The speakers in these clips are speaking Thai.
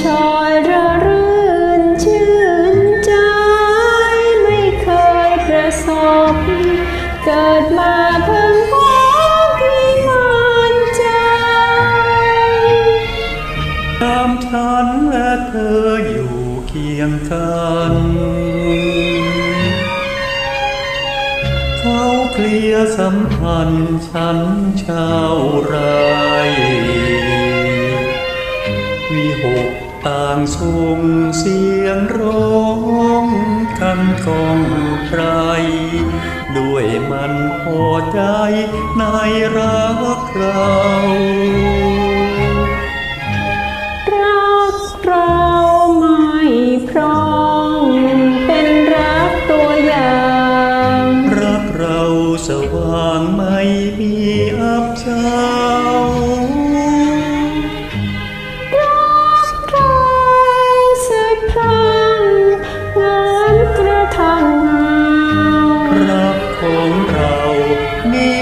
ชอยระรื่นชื่นใจไม่เคยประสบเกิดมาเพิ่งพบวิมานใจตามฉันและเธออยู่เคียงกันเขาเคลียสัมพันธ์ฉันชาวไร วิหกต่างส่งเสียงร้องกันกองไพรด้วยมันพอใจในรักเรารักเราไม่พร้อมเป็นรักตัวอย่าง รักเราสว่างไม่มีอับเชา me.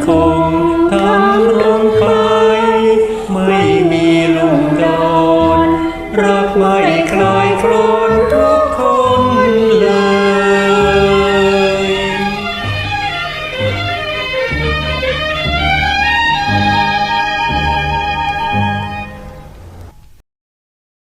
call.